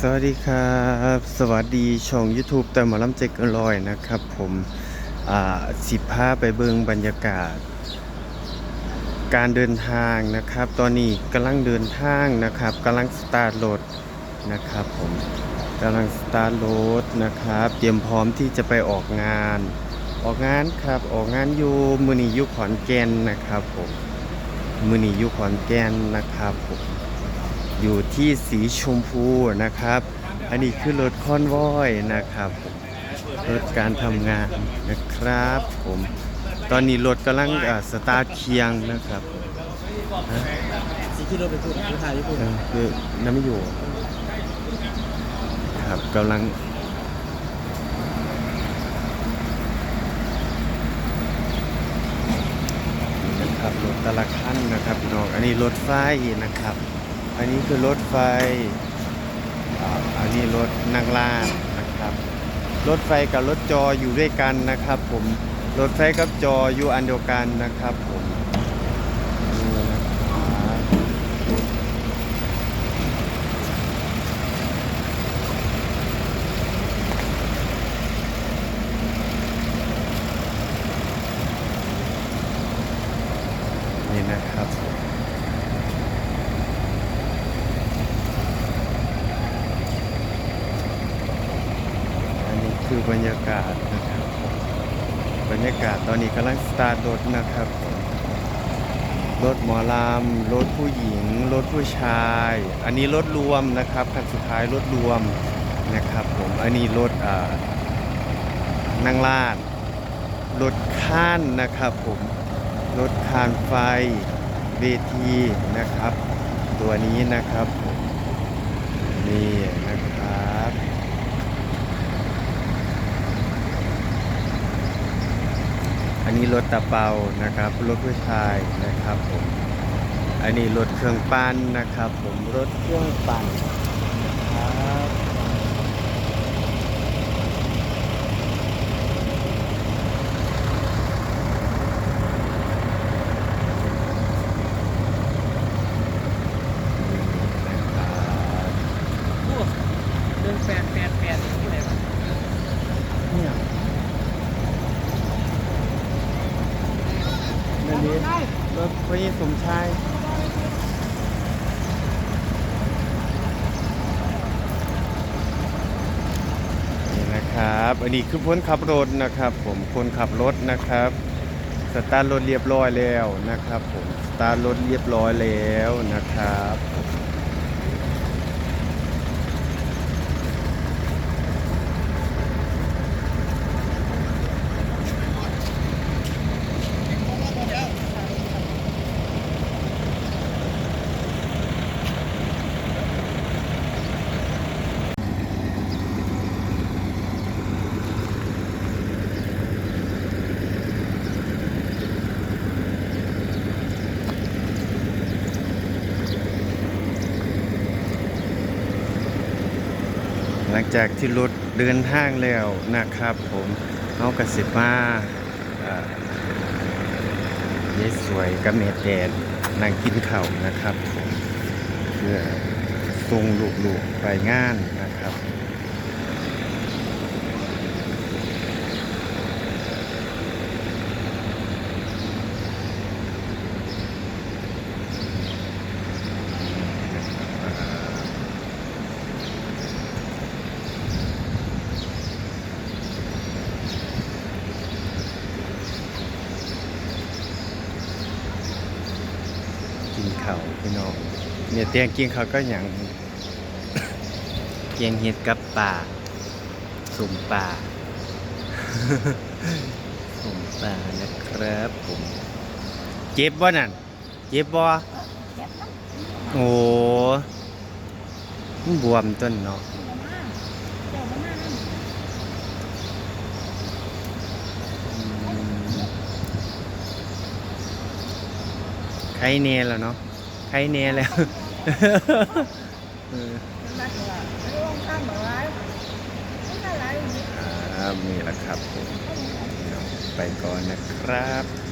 สวัสดีครับ สวัสดีช่อง YouTube แต่หมอลำเจกินลอยนะครับ ผมอ่าสิพาไปเบิงบรรยากาศ การเดินทางนะครับ ตอนนี้กำลังเดินทางนะครับกำลังสตาร์ทรถนะครับผมกำลังสตาร์ทรถนะครับ เตรียมพร้อมที่จะไปออกงาน ออกงานครับออกงานอยู่มือนียุขอนแก่นนะครับผมมือนียุขอนแก่นนะครับผม อยู่ที่สีชมพูนะครับ อันนี้คือรถคอนวอยนะครับรถการทำงานนะครับผมตอนนี้รถกำลังสตาร์ทเคียงนะครับสีที่ราไปพูดผู้ชายที่พูดเออคือน้ำไม่อยู่ครับกำลังนะครับรถแต่ละคันนะครับพี่น้องอันนี้รถไฟนะครับ อันนี้คือรถไฟอันนี้รถนั่งล่าดนะครับ รถไฟกับรถจออยู่ด้วยกันนะครับ ผม รถไฟกับจออยู่อันเดียวกันนะครับผมนี่นะครับนี่นะครับผม อันนี้ คือบรรยากาศนะครับ บรรยากาศตอนนี้กำลังสตาร์ทรถนะครับรถหมอลำรถผู้หญิงรถผู้ชาย อันนี้รถรวมนะครับคันสุดท้ายรถรวมนะครับผมอันนี้รถนั่งลาดรถข้านนะครับผมรถคานไฟเวทีนะครับ ตัวนี้นะครับผมนี่นะครับ อั นี้รถตะเปานะครับ รถผู้ชายนะครับผมอันนี้รถเครื่องปั้นนะครับ ผมรถเครื่องปั่นนะครับเรื่องแฟนแฟนแฟนที่ไหนวะ เนี่ย นั่นนี่รถพระยิสมชายนี่นะครับ อันนี้คือคนขับรถนะครับ ผมคนขับรถนะครับสตาร์ทรถเรียบร้อยแล้วนะครับ ผมสตาร์ทรถเรียบร้อยแล้วนะครับ ลังจากที่รถเดินทางแล้วนะครับ ผมเอากระสิบมาอ่ายายสวยกับเมแดดนั่งกินข้าวนะครับ เพื่อส่งลูกๆไปงานนะครับ กินข้าวพี่น้องเนี่ยเตียงกินข้าวก็อย่างเกียงเห็ดกับป่าสุ่มป่าสุ่มป่านะครับผมเจ็บบ่นั่นเจ็บบ่โอ้มันบวมต้นเนาะ ไข้เนแล้วเนาะไข้เนแล้วเออครับนี่แหละครับผมไปก่อนนะครับ